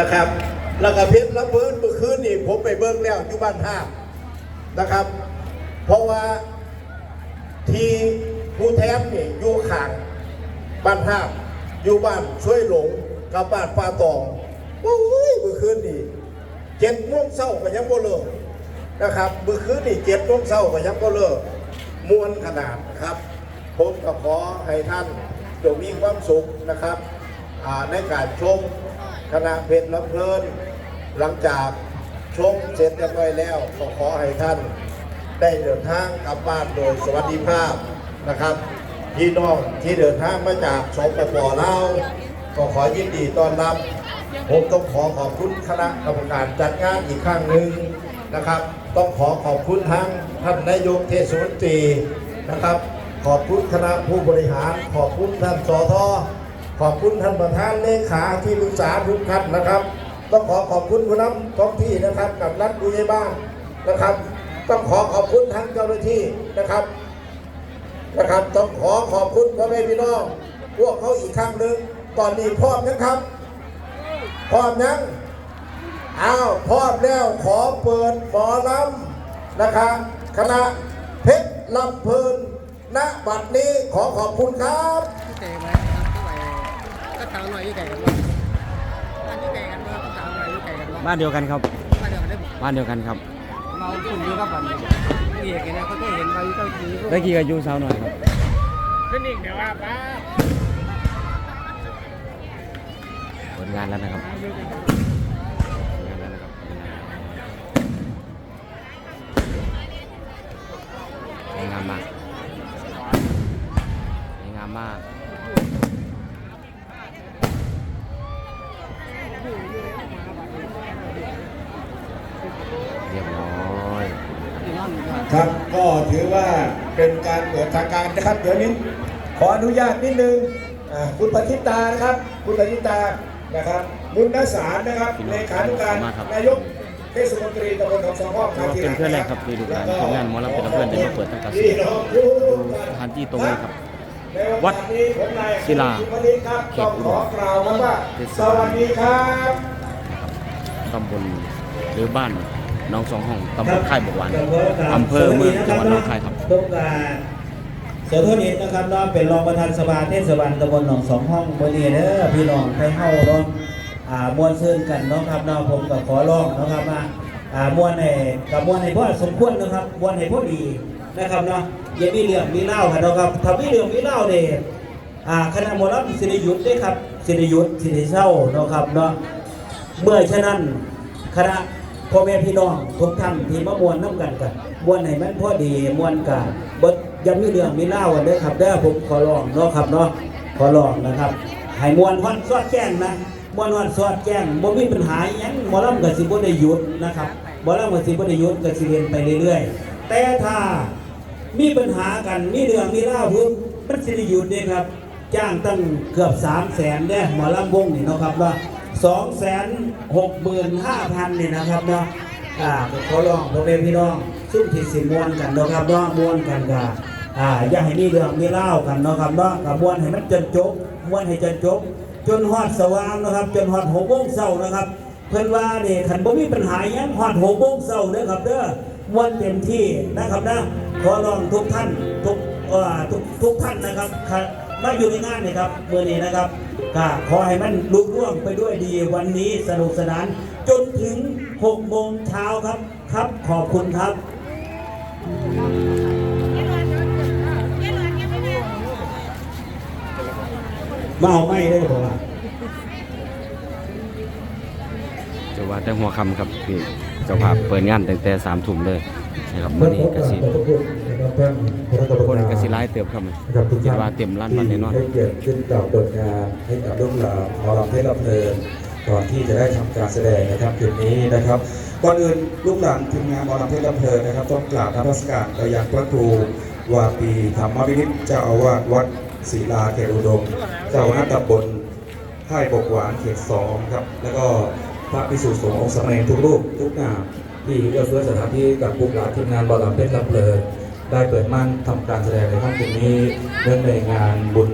นะครับแล้วก็เพชรละเบิดเมื่อคืนนี่ผมไปเบิ้งแล้วอยู่บ้านท่านะครับ เพราะว่าที่ผู้แทนนี่อยู่ขางบ้านท่าอยู่บ้านช่วยหลงกับบ้านป่าตองโอ้ยเมื่อคืนนี่เจ็ดโมงเช้าก็ยังบ่เลิกนะครับเมื่อคืนนี่เจ็ดโมงเช้าก็ยังบ่เลิกมวนขนาดนะครับ ผมก็ขอให้ท่านจงมีความสุขนะครับในการชม คณะเพชรลำเพลินหลังจากชมเสร็จเรียบร้อยแล้วก็ขอให้ท่าน ได้เดินทางกลับบ้านโดยสวัสดิภาพนะครับพี่น้องที่เดินทางมาจากสปปลาวก็ขอยินดีต้อนรับ ผมต้องขอขอบคุณคณะกรรมการจัดงานอีกครั้งหนึ่งนะครับ ต้องขอขอบคุณทั้งท่านนายกเทศมนตรีนะครับ ขอบคุณคณะผู้บริหาร ขอบคุณท่านสอทอ ขอบคุณท่านประธานเลขาที่ปรึกษาทุกท่านนะครับ ต้องขอขอบคุณผู้นำท้องที่นะครับ กับรัฐบุรีบ้านนะครับ ต้องขอขอบคุณทั้งเจ้าหน้าที่นะครับนะครับ ต้องขอขอบคุณพ่อแม่พี่น้องพวกเขาอีกครั้งหนึ่งตอนนี้พร้อมนะครับพร้อมยังอ้าวพร้อมแล้วขอเปิดหมอลำนะคะคณะเพชรลำเพลินณบัดนี้ขอขอบคุณครับ สาวหน่อยที่ไก่กันบ้างบ้านที่ไก่กันบ้างสาวหน่อยที่ไก่กันบ้างบ้านเดียวกันครับบ้านเดียวกันได้บอกบ้านเดียวกันครับเราคุณอยู่กับบ้านนี้เอกเนี่ยเขาเคยเห็นไปเจ้าจีได้กี่อายุสาวหน่อยครับขึ้นอีกเดี๋ยวว่าป้าเปิดงานแล้วนะครับ เรียบร้อย ครับก็ถือว่าเป็นการเปิดทางการนะครับ เดี๋ยวนี้ขออนุญาตนิดนึงอ่าคุณปฏิตานะครับ คุณปฏิตานะครับบุญนสารนะครับเลขานุการนายกเทศมนตรีตำบลหนองสองห้องถือว่าเป็นเพื่อนแรกครับที่ดูการทำงานหมอลำเป็นเพื่อนได้มาเปิดตั้งแต่พี่น้องทุกสถานที่ตรงนี้ครับในโอกาสนี้ผมนายศิลาคุณปฏิครับต้องขอกล่าวคำว่าสวัสดีครับตำบลหรือบ้านห น้องสองห้องตำบลค่ายบกหวานอำเภอเมืองจังหวัดหนองคายครับต้องการเสือโทษนี้นะครับเนาะเป็นรองประธานสภาเทศบาลตำบลหนองสองห้องบริเด้อพี่น้องไปเฮาเนาะอ่ามวนซื่นกันเนาะครับเนาะผมก็ขอร้องนะครับว่าอ่ามวนให้กับมวนให้พอสมควรนะครับมวนให้พอดีนะครับเนาะอย่ามีเรื่องมีเล่ากันเนาะครับถ้ามีเรื่องมีเล่าเนี่ยคณะหมอลำสิริยุทธ์ด้ครับสิริยุทธ์สิริเศร้านะครับเนาะเมื่อฉะนั้นคณะ พ่อแม่พี่น้องทุกท่านที่มามวนน้ำกันกันมวนให้มันพอดีมวนกันบดยังมีเรื่องมีเล่ากันเด้ครับเด้อผมขอร้องเนาะครับเนาะขอร้องนะครับให้มวนวันสอดแจ้งนะมวนวันสอดแจ้งบ่มีปัญหาอิหยังหมอลำกับสิบ่ได้หยุดนะครับมอลำกับสิบ่ได้หยุดกับสิเรียนไปเรื่อยๆ แต่ถ้ามีปัญหากันมีเรื่องมีเล่าเพิ่มมันสิได้หยุดเด้ครับ จ้างตั้งเกือบ3 0 0แสนเด้หมอลำวงนี่เนาะครับว่า สองแสนหกหมื่นห้าพันนี่นะครับเนาะอ่าก็ขอร้องพ่อแม่พี่น้องซึ่งที่สิมวนกันเนาะครับเนาะมวนกันกาอ่าอย่าให้มีเรื่องมีเล่ากันเนาะครับเนาะกับมวนให้มันจนจบมวนให้จนจบ จนฮอดสว่างนะครับ จนฮอดหกโมงเช้านะครับ เพิ่นว่าเนี่คันบ่มีปัญหาหยังฮอดหกโมงเช้าเด้อครับเด้อมวนเต็มที่นะครับนะขอร้องทุกท่านทุกอ่อทุกทุกท่านนะครับมาอยู่ในงานนี่ครับเมื่อนี้นะครับ ก็ขอให้มันลุล่วงไปด้วยดีวันนี้สนุกสนาน จนถึง6โมงเช้าครับครับขอบคุณครับมาเอาไม่ได้ผมว่าจะว่าแต่หัวคำครับพี่เจ้าภาพเปิดงานตั้งแต่สามทุ่มเลยนะครับวันนี้กสิ คนกสิไล่เติบครับคิดว่าเต็มร้านวันแน่นอน ให้เกียรติขึ้นกล่าวเปิดงานให้กับลูกหลานหมอลำเพชรลำเพลินก่อนที่จะได้ทำการแสดงนะครับคืนนี้นะครับก่อนอื่นลูกหลานทีมงานหมอลำเพชรลำเพลินนะครับ ต้องกราบนมัสการไปยังพระครูวาปีธรรมวินิจเจ้าอาวาสวัดศรีลาเขตอุดมเจ้าคณะตำบล ค่ายบกหวานเขตสองครับ แล้วก็พระพิสุสงฆ์องค์สามเณรทุกรูปทุกนามที่เอื้อเฟื้อสถานที่กับลูกหลานทีมงานหมอลำเพชรลำเพลิน ได้เปิดม่านทำการแสดงในค่ำคืนนี้เนื่องในงานบุญ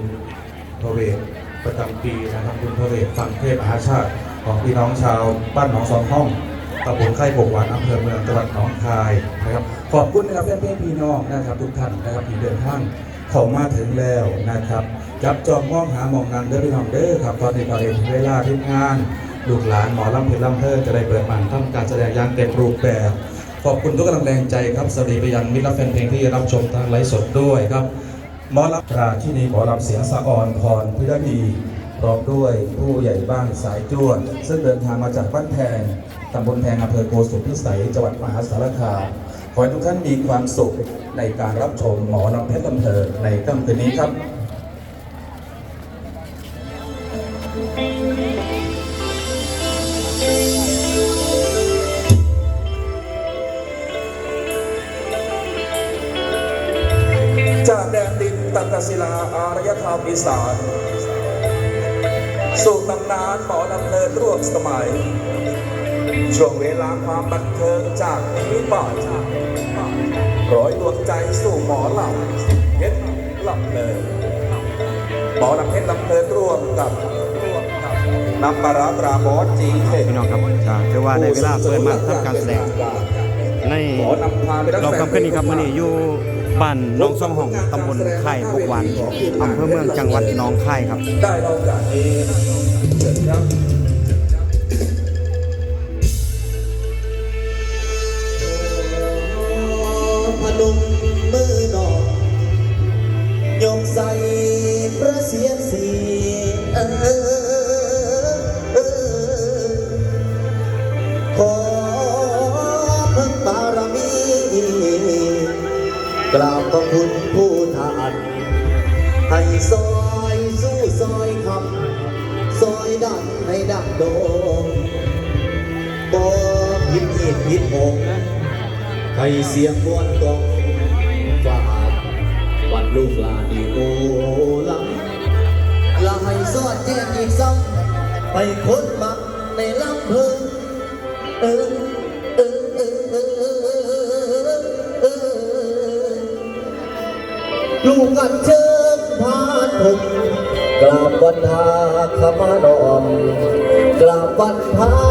พระเวทประจำปีนะครับบุญพระเวทฟังเทพมหาชาติของพี่น้องชาวบ้านหนองสองห้องตำบลไข่บกหวานอำเภอเมืองจังหวัดหนองคายนะครับขอบคุณนะครับเพื่อนพี่น้องนะครับทุกท่านนะครับที่เดินทางเข้ามาถึงแล้วนะครับ จับจองมองหามองนันเด้อพี่น้องเด้อครับตอนนี้ก็เองเวลาที่งานลูกหลานหมอลำเพลินลำเพลินจะได้เปิดมันทำการแสดงอย่างเต็มรูปแบบ ขอบคุณทุกกำลังแรงใจครับสวัสดีไปยังมิตรและแฟนเพลงที่รับชมทางไลฟ์สดด้วยครับหมอลำราที่นี่หมอลำเสียงสะอ่อนพรพิรดีพร้อมด้วยผู้ใหญ่บ้านสายจวดซึ่งเดินทางมาจากบ้านแพงตำบลแพงอำเภอโกสุมพิสัยจังหวัดมหาสารคามขอให้ทุกท่านมีความสุขในการรับชมหมอลำเพชรลำเพลินในค่ำคืนนี้ครับ ศิลาอารยธรรมอีสานสู่ตำนานหมอลำเพลินร่วมสมัย ช่วงเวลาความบันเทิงจากนี้บ่ายร้อยดวงใจสู่หมอลำเพชรลำเพลินหมอลำเพชรลำเพลินร่วมกับน้ำปลาร้าปราบอสจีเทพพี่น้องครับก็ถือว่าในเวลาเปิดมาทำการแสดงในขอนำพาไปรักเราแฟคำขึ้นนี้ครับมื่อนี้อยู่ บ้านน้องซ่องหงตำบลไข่บกวันอำเภอเมืองจังหวัดน้องคายครับ ได้โอกาสนี้เชิญครับ คุณผู้ทานให้ซอยสู้ซอยคำซอยดังให้ดังโดงบ่ผิดเหตุผิดหงให้เสียงมวนกองฝากวัดลูกลานอีโอลำและให้สอดแจ้งอีกซ้ำไปค้นมักในลำเพิงเออ ลูกอันเชิญพานผมกราบวันทาขมานอมกราบวันพา